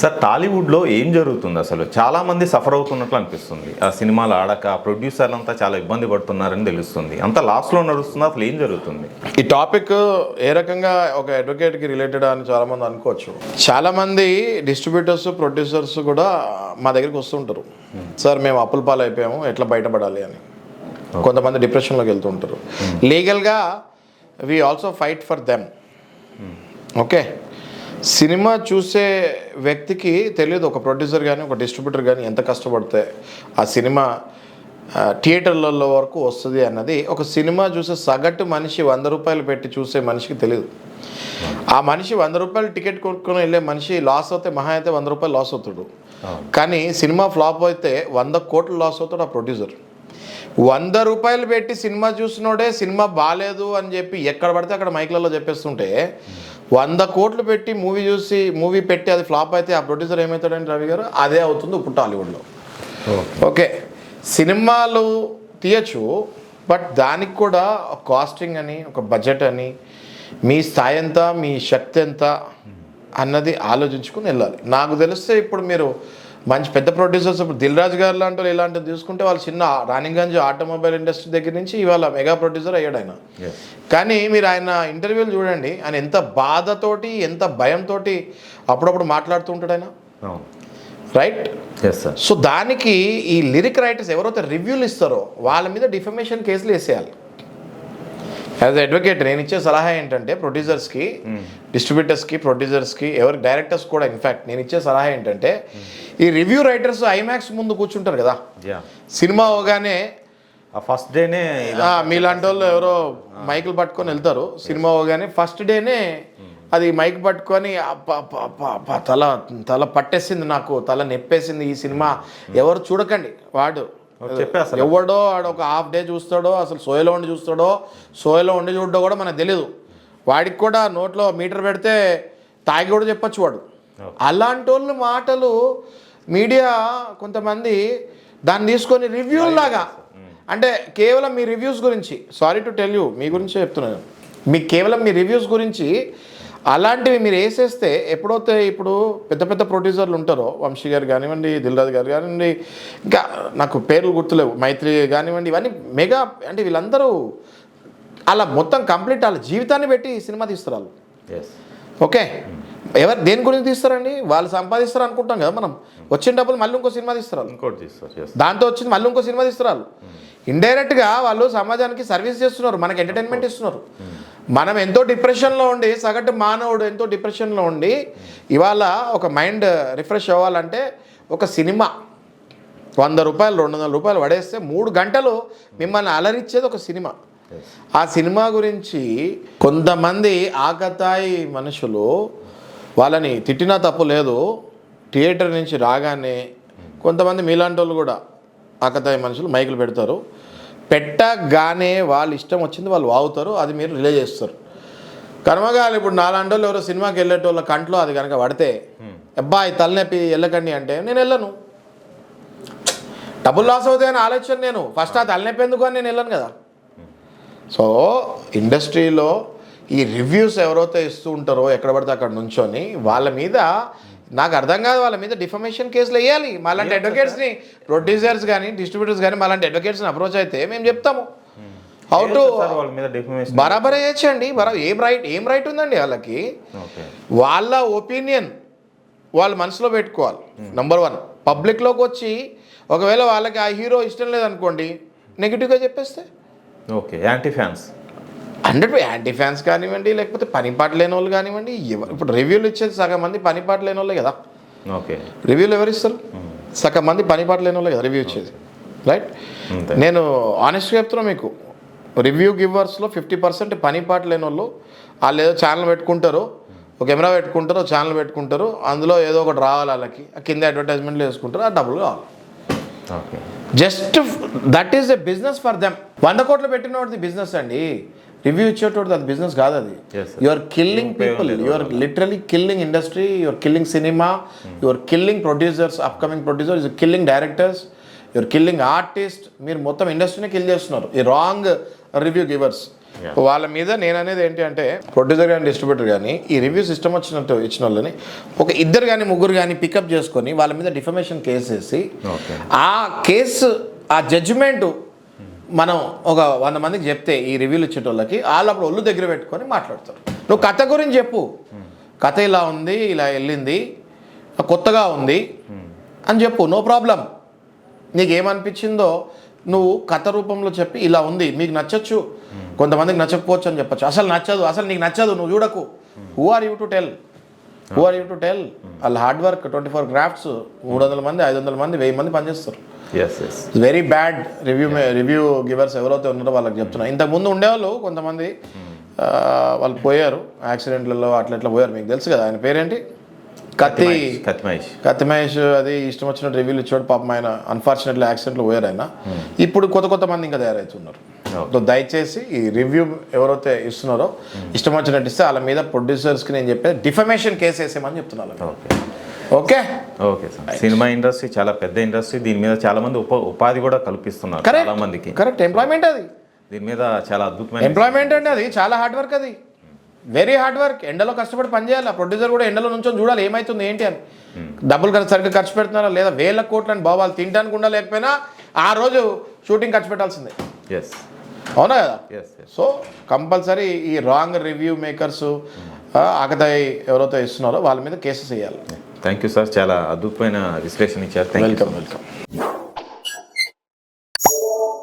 Sir టాలీవుడ్లో ఏం జరుగుతుంది అసలు? చాలా మంది సఫర్ అవుతున్నట్లు అనిపిస్తుంది. ఆ సినిమాలు ఆడక ప్రొడ్యూసర్లు అంతా చాలా ఇబ్బంది పడుతున్నారని తెలుస్తుంది. అంత లాస్లో నడుస్తుంది అసలు ఏం జరుగుతుంది? ఈ టాపిక్ ఏ రకంగా ఒక అడ్వకేట్కి రిలేటెడ్ అని చాలా మంది అనుకోవచ్చు. చాలా మంది డిస్ట్రిబ్యూటర్స్ ప్రొడ్యూసర్స్ కూడా మా దగ్గరికి వస్తుంటారు సార్ మేము అప్పుల పాలు అయిపోయాము ఎట్లా బయటపడాలి అని. కొంతమంది డిప్రెషన్లోకి వెళ్తుంటారు లీగల్గా we also fight for them okay cinema చూసే వ్యక్తికి తెలియదు ఒక ప్రొడ్యూసర్ కానీ ఒక డిస్ట్రిబ్యూటర్ కానీ ఎంత కష్టపడితే ఆ సినిమా థియేటర్లలో వరకు వస్తుంది అన్నది ఒక సినిమా చూసే సగటు మనిషి వంద రూపాయలు పెట్టి చూసే మనిషికి తెలియదు ఆ మనిషి వంద రూపాయలు టికెట్ కొనుక్కొని వెళ్ళే మనిషి లాస్ అవుతే మహా అయితే వంద రూపాయలు లాస్ అవుతాడు. కానీ సినిమా ఫ్లాప్ అయితే వంద కోట్లు లాస్ అవుతాడు ఆ ప్రొడ్యూసర్ వంద రూపాయలు పెట్టి సినిమా చూసినోడే సినిమా బాగాలేదు అని చెప్పి ఎక్కడ పడితే అక్కడ మైక్లలో చెప్పేస్తుంటే వంద కోట్లు పెట్టి మూవీ చూసి మూవీ పెట్టి అది ఫ్లాప్ అయితే ఆ ప్రొడ్యూసర్ ఏమవుతాడండి రవి గారు? అదే అవుతుంది ఇప్పుడు టాలీవుడ్లో. ఓకే. సినిమాలు తీయచ్చు బట్ దానికి కూడా ఒక కాస్టింగ్ అని ఒక బడ్జెట్ అని మీ స్థాయి ఎంత మీ శక్తి ఎంత అన్నది ఆలోచించుకుని వెళ్ళాలి. నాకు తెలిస్తే ఇప్పుడు మీరు మంచి పెద్ద ప్రొడ్యూసర్స్ ఇప్పుడు దిల్ రాజు గారు లాంటి వాళ్ళు ఇలాంటివి తీసుకుంటే వాళ్ళు చిన్న రాణిగంజ్ ఆటోమొబైల్ ఇండస్ట్రీ దగ్గర నుంచి ఇవాళ మెగా ప్రొడ్యూసర్ అయ్యాడు ఆయన. కానీ మీరు ఆయన ఇంటర్వ్యూలు చూడండి ఆయన ఎంత బాధతోటి ఎంత భయంతో అప్పుడప్పుడు మాట్లాడుతూ ఉంటాడు ఆయన. రైట్ సో దానికి ఈ లిరిక్ రైటర్స్ ఎవరైతే రివ్యూలు ఇస్తారో వాళ్ళ మీద డిఫమేషన్ కేసులు వేసేయాలి. యాజ్ అడ్వకేట్ నేను ఇచ్చే సలహా ఏంటంటే ప్రొడ్యూసర్స్కి డిస్ట్రిబ్యూటర్స్కి ప్రొడ్యూసర్స్కి ఎవరి డైరెక్టర్స్ కూడా ఇన్ఫ్యాక్ట్ నేను ఇచ్చే సలహా ఏంటంటే ఈ రివ్యూ రైటర్స్ ఐమాక్స్ ముందు కూర్చుంటారు కదా. సినిమా అవగానే ఆ ఫస్ట్ డేనే మీలాంటి వాళ్ళు ఎవరో మైకులు పట్టుకొని వెళ్తారు. సినిమా అవగానే ఫస్ట్ డేనే అది మైక్ పట్టుకొని తల తల పట్టేసింది నాకు తల నెప్పేసింది ఈ సినిమా. ఎవరు చూడకండి వాడు. ఎవడో వాడు ఒక హాఫ్ డే చూస్తాడో అసలు సోయలో ఉండి చూస్తాడో సోయలో ఉండి చూడడో కూడా మనకు తెలియదు వాడికి కూడా నోట్లో మీటర్ పెడితే తాగి కూడా చెప్పొచ్చు వాడు. అలాంటి వాళ్ళ మాటలు మీడియా కొంతమంది దాన్ని తీసుకొని రివ్యూ లాగా. అంటే కేవలం మీ రివ్యూస్ గురించి సారీ టు టెల్ యూ మీ గురించే చెప్తున్నాను. మీ కేవలం మీ రివ్యూస్ గురించి అలాంటివి మీరు వేసేస్తే ఎప్పుడైతే ఇప్పుడు పెద్ద పెద్ద ప్రొడ్యూసర్లు ఉంటారో వంశీ గారు కానివ్వండి దిల్రాజ్ గారు కానివ్వండి ఇంకా నాకు పేర్లు గుర్తులేవు మైత్రి కానివ్వండి ఇవన్నీ మెగా అంటే వీళ్ళందరూ అలా మొత్తం కంప్లీట్ వాళ్ళ జీవితాన్ని పెట్టి సినిమా తీస్తారు వాళ్ళు. ఓకే? ఎవరు దేని గురించి తీస్తారండి? వాళ్ళు సంపాదిస్తారు అనుకుంటాం కదా మనం. వచ్చిన డబ్బులు మళ్ళీ ఇంకో సినిమా తీస్తారు. ఇంకోటి తీస్తారు దాంతో వచ్చింది మళ్ళీ ఇంకో సినిమా తీస్తారు వాళ్ళు. ఇండైరెక్ట్గా వాళ్ళు సమాజానికి సర్వీస్ చేస్తున్నారు మనకి ఎంటర్టైన్మెంట్ ఇస్తున్నారు. మనం ఎంతో డిప్రెషన్లో ఉండి సగటు మానవుడు ఎంతో డిప్రెషన్లో ఉండి ఇవాళ ఒక మైండ్ రిఫ్రెష్ అవ్వాలంటే ఒక సినిమా. వంద రూపాయలు రెండు వందల రూపాయలు పడేస్తే మూడు గంటలు మిమ్మల్ని అలరిచ్చేది ఒక సినిమా. ఆ సినిమా గురించి కొంతమంది ఆకతాయి మనుషులు వాళ్ళని తిట్టినా తప్పు లేదు థియేటర్ నుంచి రాగానే కొంతమంది మీలాంటి వాళ్ళు కూడా ఆకతాయి మనుషులు మైకులు పెడతారు. పెట్టగానే వాళ్ళు ఇష్టం వచ్చింది వాళ్ళు వాగుతారు అది మీరు రిలే చేస్తారు. కర్మగాలు ఇప్పుడు నాలాంటి ఎవరో సినిమాకి వెళ్ళేటోళ్ళ కంట్లో అది కనుక పడితే అబ్బాయి తలనొప్పి వెళ్ళకండి అంటే నేను వెళ్ళను. డబ్బులు లాస్ అవుతాయని ఆలోచన నేను. ఫస్ట్ ఆ తలనొప్పి ఎందుకు అని నేను వెళ్ళను కదా. సో ఇండస్ట్రీలో ఈ రివ్యూస్ ఎవరైతే ఇస్తూ ఉంటారో ఎక్కడ పడితే అక్కడ నుంచొని వాళ్ళ మీద నాకు అర్థం కాదు వాళ్ళ మీద డిఫమేషన్ కేసులు వేయాలి. మాలాంటి అడ్వకేట్స్ని ప్రొడ్యూసర్స్ కానీ డిస్ట్రిబ్యూటర్స్ కానీ మాలాంటి అడ్వకేట్స్ని అప్రోచ్ అయితే మేము చెప్తాము. హౌ టు బరాబర్ చేయొచ్చండి. బరా ఏం రైట్ ఏం రైట్ ఉందండి వాళ్ళకి? వాళ్ళ ఒపీనియన్ వాళ్ళు మనసులో పెట్టుకోవాలి. నంబర్ వన్ పబ్లిక్లోకి వచ్చి ఒకవేళ వాళ్ళకి ఆ హీరో ఇష్టం లేదనుకోండి నెగిటివ్గా చెప్పేస్తే? Okay anti fans hundred anti fans కానివ్వండి లేకపోతే పని పాట లేని వాళ్ళు కానివ్వండి ఇప్పుడు రివ్యూలు ఇచ్చేది సగం మంది పని పాట లేని వాళ్ళే కదా. ఓకే. రివ్యూలు ఎవరు ఇస్తారు సగం మంది పని పాట లేని వాళ్ళే కదా రివ్యూ ఇచ్చేది. రైట్ నేను ఆనెస్ట్గా చెప్తున్నా మీకు రివ్యూ గివర్స్లో ఫిఫ్టీ పర్సెంట్ పని పాట లేని వాళ్ళు వాళ్ళు ఏదో ఛానల్ పెట్టుకుంటారు ఒక కెమెరా పెట్టుకుంటారు ఛానల్ పెట్టుకుంటారు అందులో ఏదో ఒకటి రావాలి వాళ్ళకి కింద అడ్వర్టైజ్మెంట్లు వేసుకుంటారు ఆ డబ్బులు కావాలి. Okay. Just that is a business for them వంద కోట్లు పెట్టినోడిది బిజినెస్ అండి. రివ్యూ ఇచ్చేటోడిది అది బిజినెస్ కాదు అది Yes, sir. You are killing people you are literally killing industry you are killing cinema you are killing producers upcoming producers killing directors you are killing artist మీరు మొత్తం ఇండస్ట్రీని kill చేస్తున్నారు. ఈ wrong review givers వాళ్ళ మీద నేను అనేది ఏంటి అంటే ప్రొడ్యూసర్ కానీ డిస్ట్రిబ్యూటర్ కానీ ఈ రివ్యూస్ ఇష్టం వచ్చినట్టు ఇచ్చిన వాళ్ళని ఒక ఇద్దరు కానీ ముగ్గురు కానీ పికప్ చేసుకొని వాళ్ళ మీద డిఫమేషన్ కేసు వేసి ఆ కేసు ఆ జడ్జిమెంట్ మనం ఒక వంద మందికి చెప్తే ఈ రివ్యూలు ఇచ్చేటోళ్ళకి వాళ్ళు అప్పుడు ఒళ్ళు దగ్గర పెట్టుకొని మాట్లాడతారు. నువ్వు కథ గురించి చెప్పు. కథ ఇలా ఉంది ఇలా వెళ్ళింది కొత్తగా ఉంది అని చెప్పు నో ప్రాబ్లం నీకు ఏమనిపించిందో నువ్వు కథ రూపంలో చెప్పి ఇలా ఉంది మీకు నచ్చచ్చు. కొంతమందికి నచ్చకపోవచ్చు అని చెప్పచ్చు. అసలు నచ్చదు అసలు నీకు నచ్చదు నువ్వు చూడకు. Who are you to tell who are you to tell వాళ్ళ hard work twenty four crafts మూడు వందల మంది ఐదు వందల మంది వెయ్యి మంది పనిచేస్తారు. Very bad review review givers ఎవరైతే ఉన్నారో వాళ్ళకి చెప్తున్నా. ఇంతకుముందు ఉండేవాళ్ళు కొంతమంది ఆ, వాళ్ళు పోయారు. యాక్సిడెంట్లలో అట్లా ఇట్లా పోయారు. మీకు తెలుసు కదా ఆయన పేరేంటి? కత్తి. కత్తి మహేష్ అది ఇష్టం వచ్చినట్టు రివ్యూలు ఇచ్చాడు పాపం ఆయన అన్ఫార్చునేట్లీ యాక్సిడెంట్లో పోయారు ఆయన. ఇప్పుడు కొత్త కొత్త మంది ఇంకా తయారవుతున్నారు దయచేసి ఈ రివ్యూ ఎవరైతే ఇస్తున్నారో ఇష్టం వచ్చినట్టు ఇస్తే వాళ్ళ మీద ప్రొడ్యూసర్స్కి నేను చెప్పేది డిఫమేషన్ కేసు వేసేయమని చెప్తున్నాను. Okay? Okay sir. Cinema industry చాలా పెద్ద ఇండస్ట్రీ. దీని మీద చాలా మంది ఉప ఉపాధి కూడా కల్పిస్తున్నారు. చాలా మందికి. కరెక్ట్ ఎంప్లాయ్మెంట్ అది. దీని మీద చాలా అద్భుతమైన ఎంప్లాయ్మెంట్ అంటే అది. చాలా హార్డ్ వర్క్ అది. వెరీ హార్డ్ వర్క్ ఎండలో కష్టపడి పనిచేయాలి ఆ ప్రొడ్యూసర్ కూడా ఎండలో నుంచొని చూడాలి ఏమవుతుంది ఏంటి అని. డబ్బులు ఖర్చు సరిగ్గా ఖర్చు పెడుతున్నారా లేదా? వేల కోట్లు అని బాబాలు తినడానికి ఉండా లేకపోయినా ఆ రోజు షూటింగ్ ఖర్చు పెట్టాల్సిందే. ఎస్ అవునా కదా? సో కంపల్సరీ ఈ రాంగ్ రివ్యూ మేకర్స్ ఆకతాయి ఎవరైతే ఇస్తున్నారో వాళ్ళ మీద కేసెస్ వేయాలి. Thank you sir. చాలా అద్భుతమైన విశ్లేషణ ఇచ్చారు. Thank you welcome welcome